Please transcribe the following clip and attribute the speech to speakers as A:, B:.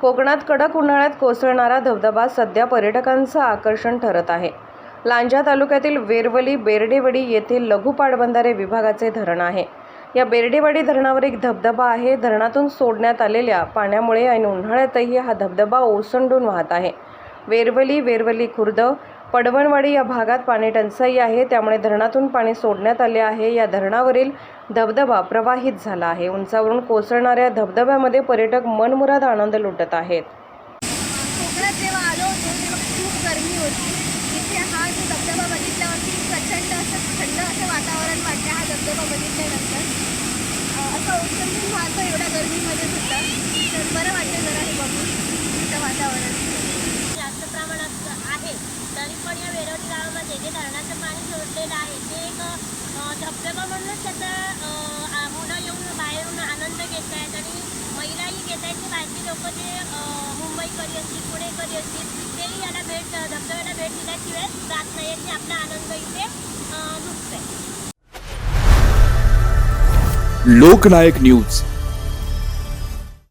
A: कोकणात कडक उन्हाळ्यात कोसळणारा धबधबा सध्या पर्यटकांचं आकर्षण ठरत आहे. लांजा तालुक्यातील वेरवली बेर्डेवाडी येथील लघु पाटबंधारे विभागाचे धरण आहे. या बेर्डेवाडी धरणावर एक धबधबा आहे. धरणातून सोडण्यात आलेल्या पाण्यामुळे आणि उन्हाळ्यातही हा धबधबा ओसंडून वाहत आहे. वेरवली वेरवली खुर्द पडवणवाडी या भागात पाणी टंचाई आहे. त्यामुळे धरणातून पाणी सोडण्यात आले आहे. या धरणावरील धबधबा प्रवाहित झाला आहे. उंचावरून कोसळणाऱ्या धबधब्यामध्ये पर्यटक मनमुराद आनंद लुटत आहेत.
B: कोकणात जेव्हा आलो होतो तेव्हा खूप गरमी होती. इथे हा जो धबधबा बघितल्यावरती प्रचंड असं थंड असं वातावरण वाटतं. हा धबधबा बघितल्यानंतर. असं ओसंडून वाहतो एवढ्या गरमीमध्ये सुद्धा. तरी
C: गावामध्ये जे धरणाचं पाणी सोडलेलं आहे ते एक धबधबा म्हणूनच त्याचा मुलं येऊन बाहेरून आनंद घेत आहेत आणि महिलाही घेत आहेत. की बाहेरची लोक जे मुंबईकरी असतील पुणेकरी असतील तेही याला भेट धबधब्याला भेट दिल्याशिवाय जात नाही. आणि आपला आनंद इथे अ, लुटत आहे
D: लोकनायक न्यूज.